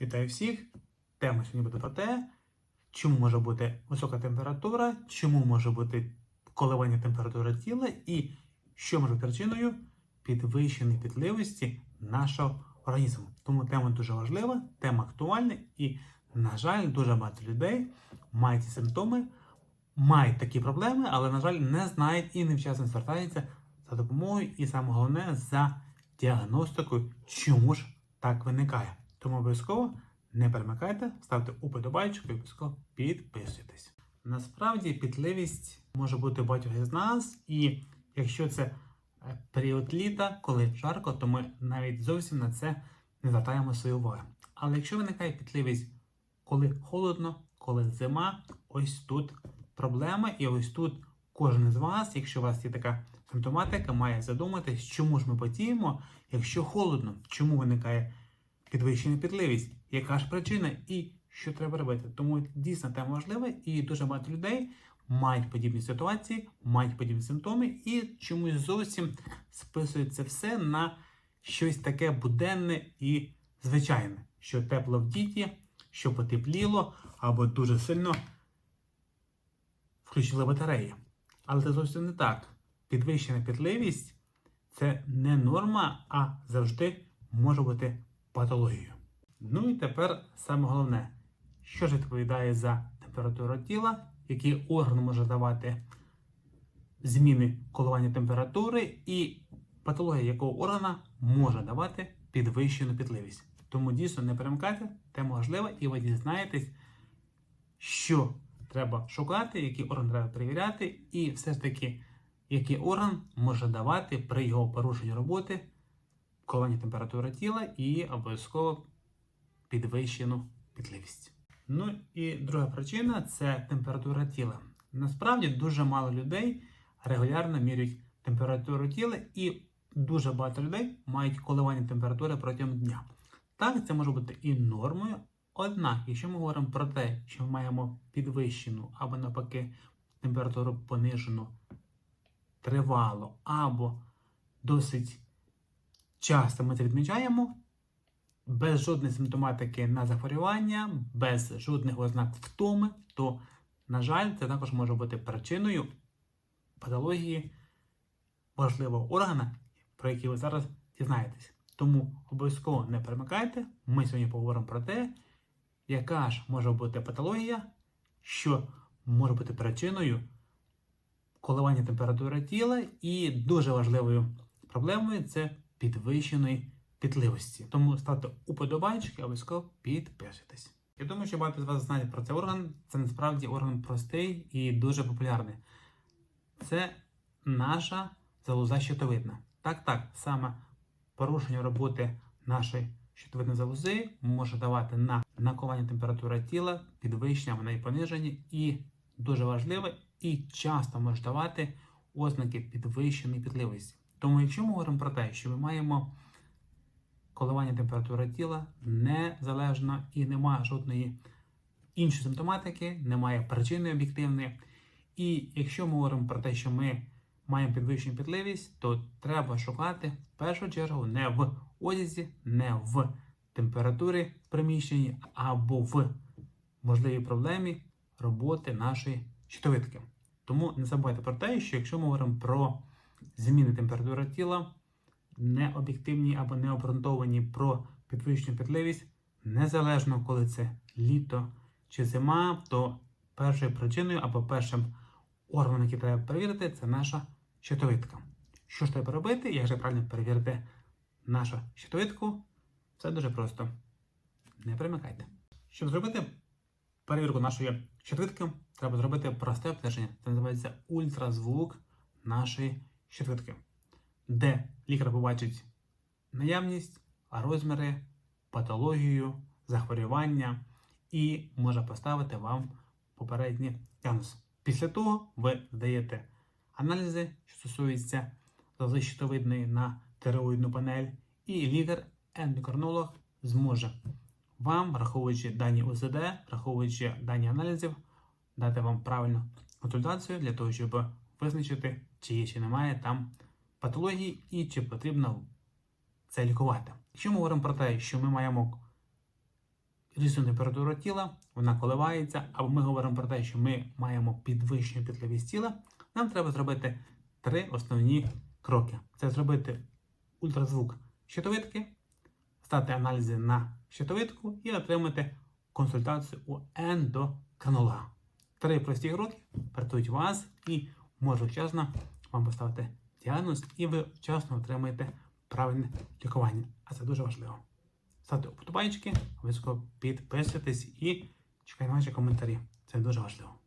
Вітаю всіх! Тема сьогодні буде про те, чому може бути висока температура, чому може бути коливання температури тіла і що може бути причиною підвищеної пітливості нашого організму. Тому тема дуже важлива, тема актуальна і, на жаль, дуже багато людей мають ці симптоми, мають такі проблеми, але, на жаль, не знають і невчасно звертаються за допомогою, і саме головне за діагностикою, чому ж так виникає. Тому обов'язково не перемикайте, ставте уподобайчик і обов'язково підписуйтесь. Насправді пітливість може бути у багатьох із нас, і якщо це е, період літа, коли жарко, то ми навіть зовсім на це не звертаємо свою увагу. Але якщо виникає пітливість, коли холодно, коли зима, ось тут проблема, і ось тут кожен з вас, якщо у вас є така симптоматика, має задуматись, чому ж ми потіємо, якщо холодно, чому виникає підвищена пітливість, яка ж причина і що треба робити. Тому дійсно тема важлива, і дуже багато людей мають подібні ситуації, мають подібні симптоми, і чомусь зовсім списують це все на щось таке буденне і звичайне, що тепло в діті, що потепліло, або дуже сильно включили батареї. Але це зовсім не так. Підвищена пітливість це не норма, а завжди може бути патологією. Ну і тепер саме головне, що ж відповідає за температуру тіла, який орган може давати зміни коливання температури, і патологія якого органа може давати підвищену пітливість. Тому дійсно не перемикайте, тема важлива, і ви дізнаєтесь, що треба шукати, який орган треба перевіряти, і все ж таки, який орган може давати при його порушенні роботи коливання температури тіла і обов'язково підвищену пітливість. Ну і друга причина це температура тіла. Насправді дуже мало людей регулярно міряють температуру тіла, і дуже багато людей мають коливання температури протягом дня. Так, це може бути і нормою. Однак, якщо ми говоримо про те, що ми маємо підвищену або навпаки температуру понижену тривало, або досить часто ми це відмічаємо, без жодної симптоматики на захворювання, без жодних ознак втоми, то, на жаль, це також може бути причиною патології важливого органа, про який ви зараз дізнаєтесь. Тому обов'язково не перемикайте. Ми сьогодні поговоримо про те, яка ж може бути патологія, що може бути причиною коливання температури тіла, і дуже важливою проблемою це підвищеної пітливості. Тому ставте уподобайчики, обов'язково підписуйтесь. Я думаю, що багато з вас знають про цей орган. Це насправді орган простий і дуже популярний. Це наша залоза щитовидна. Так, так, саме порушення роботи нашої щитовидної залози може давати на накування температури тіла, підвищення, вона і пониження, і дуже важливе, і часто може давати ознаки підвищеної пітливості. Тому, якщо ми говоримо про те, що ми маємо коливання температури тіла незалежно і немає жодної іншої симптоматики, немає причини об'єктивної. І якщо ми говоримо про те, що ми маємо підвищену пітливість, то треба шукати в першу чергу не в одязі, не в температурі в приміщенні або в можливій проблемі роботи нашої щитовидки. Тому не забувайте про те, що якщо ми говоримо про зміни температури тіла, не об'єктивні або не обґрунтовані про підвищену пітливість, незалежно коли це літо чи зима, то першою причиною або першим органом, який треба перевірити, це наша щитовидка. Що ж треба робити? Як же правильно перевірити нашу щитовидку? Все дуже просто. Не примикайте. Щоб зробити перевірку нашої щитовидки, треба зробити просте обстеження. Це називається ультразвук нашої щитовидки, де лікар побачить наявність, розміри, патологію, захворювання і може поставити вам попередній діагноз. Після того ви здаєте аналізи, що стосуються залози щитовидної на тиреоїдну панель, і лікар-ендокринолог зможе вам, враховуючи дані УЗД, враховуючи дані аналізів, дати вам правильну консультацію для того, щоб визначити, чи є чи немає там патології і чи потрібно це лікувати. Якщо ми говоримо про те, що ми маємо різну температуру тіла, вона коливається, або ми говоримо про те, що ми маємо підвищену пітливість тіла, нам треба зробити три основні кроки: це зробити ультразвук щитовидки, стати аналізи на щитовидку і отримати консультацію у ендокринолога. Три прості кроки працюють вас і можуть вчасно вам поставити діагноз, і ви вчасно отримаєте правильне лікування. А це дуже важливо. Ставте вподобайки, обов'язково підписуйтесь і чекайте ваші коментарі. Це дуже важливо.